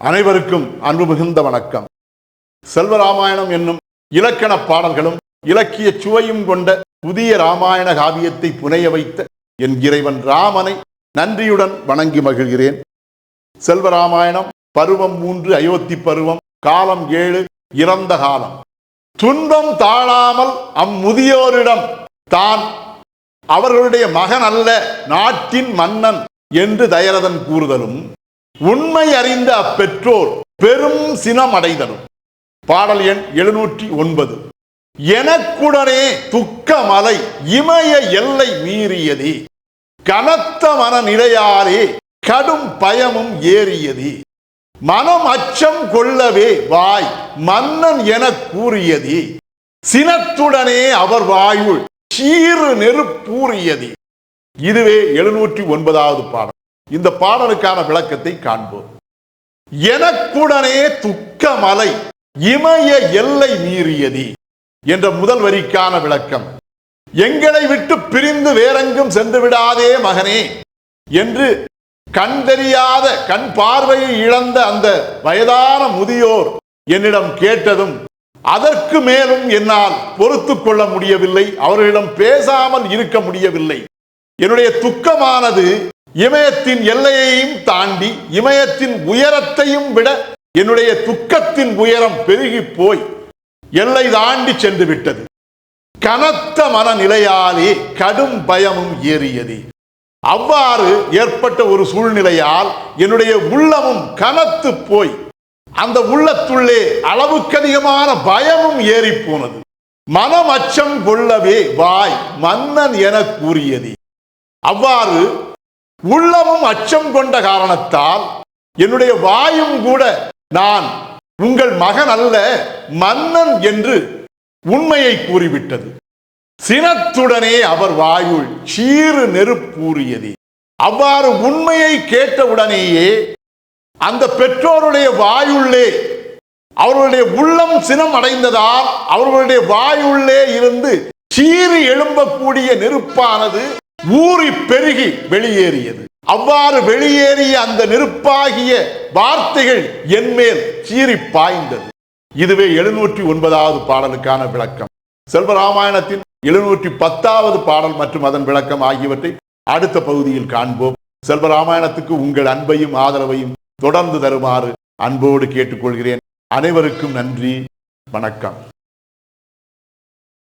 அனைவருக்கும் அன்பு மிகுந்த வணக்கம். செல்வராமாயணம் என்னும் இலக்கண பாடல்களும் இலக்கிய சுவையும் கொண்ட புதிய ராமாயண காவியத்தை புனைய வைத்த என் இறைவன் ராமனை நன்றியுடன் வணங்கி மகிழ்கிறேன். செல்வராமாயணம் பருவம் மூன்று அயோத்தி பருவம் காலம் ஏழு இறந்த காலம். துன்பம் தாழாமல் அம்முதியோரிடம் தான் அவர்களுடைய மகன் அல்ல நாட்டின் மன்னன் என்று தயரதன் கூறுதலும் உண்மை அறிந்த அப்பெற்றோர் பெரும் சினம் அடைதலும் பாடல் எண் எழுநூற்றி ஒன்பது. எனக்குடனே துக்க மலை இமய எல்லை மீறியதே. கனத்த மன நிலையாலே கடும் பயமும் ஏறியதே. மனம் அச்சம் கொள்ளவே வாய் மன்னன் என கூறியதே. சினத்துடனே அவர் வாயுள் சீறு நெருப்பூறியதே. இதுவே எழுநூற்றி ஒன்பதாவது பாடல். இந்த பாடலுக்கான விளக்கத்தை காண்போம். எனக்குடனே துக்கமலை இமய எல்லை மீறியதி என்ற முதல் வரிக்கான விளக்கம். எங்களை விட்டு பிரிந்து வேறெங்கும் சென்று விடாதே மகனே என்று கண் தெரியாத கண் பார்வையை இழந்த அந்த வயதான முதியோர் என்னிடம் கேட்டதும் அதற்கு மேலும் என்னால் பொறுத்து கொள்ள முடியவில்லை அவர்களிடம் பேசாமல் இருக்க முடியவில்லை. என்னுடைய துக்கமானது இமயத்தின் எல்லையையும் தாண்டி இமயத்தின் உயரத்தையும் விட என்னுடைய துக்கத்தின் உயரம் பெருகி போய் எல்லை தாண்டி சென்று விட்டது. கனத்த மனநிலையாலே கடும் பயமும் ஏறியது. அவ்வாறு ஏற்பட்ட ஒரு சூழ்நிலையால் என்னுடைய உள்ளமும் கனத்து போய் அந்த உள்ளத்துள்ளே அளவுக்கதிகமான பயமும் ஏறி போனது. மனம் அச்சம் கொள்ளவே வாய் மன்னன் என கூறியது. அவ்வாறு உள்ளமும் அச்சம் கொண்ட காரணத்தால் என்னுடைய வாயும் கூட நான் உங்கள் மகன் அல்ல மன்னன் என்று உண்மையை கூறிவிட்டது. சினத்துடனே அவர் வாயுள் சீறு நெருப்பூறியது அவ்வாறு உண்மையை கேட்டவுடனேயே அந்த பெற்றோருடைய வாயுள்ளே அவர்களுடைய உள்ளம் சினம் அடைந்ததால் அவர்களுடைய வாயுள்ளே இருந்து சீறி எழும்பக்கூடிய நெருப்பானது ஊறி பெருகி வெளியேறியது. அவ்வாறு வெளியேறிய அந்த நெருப்பாகிய வார்த்தைகள் என்மேல் சீறி பாய்ந்தது. இதுவே எழுநூற்றி ஒன்பதாவது பாடலுக்கான விளக்கம். செல்வராமாயணத்தின் எழுநூற்றி பத்தாவது பாடல் மற்றும் அதன் விளக்கம் ஆகியவற்றை அடுத்த பகுதியில் காண்போம். செல்வராமாயணத்துக்கு உங்கள் அன்பையும் ஆதரவையும் தொடர்ந்து தருமாறு அன்போடு கேட்டுக்கொள்கிறேன். அனைவருக்கும் நன்றி. வணக்கம்.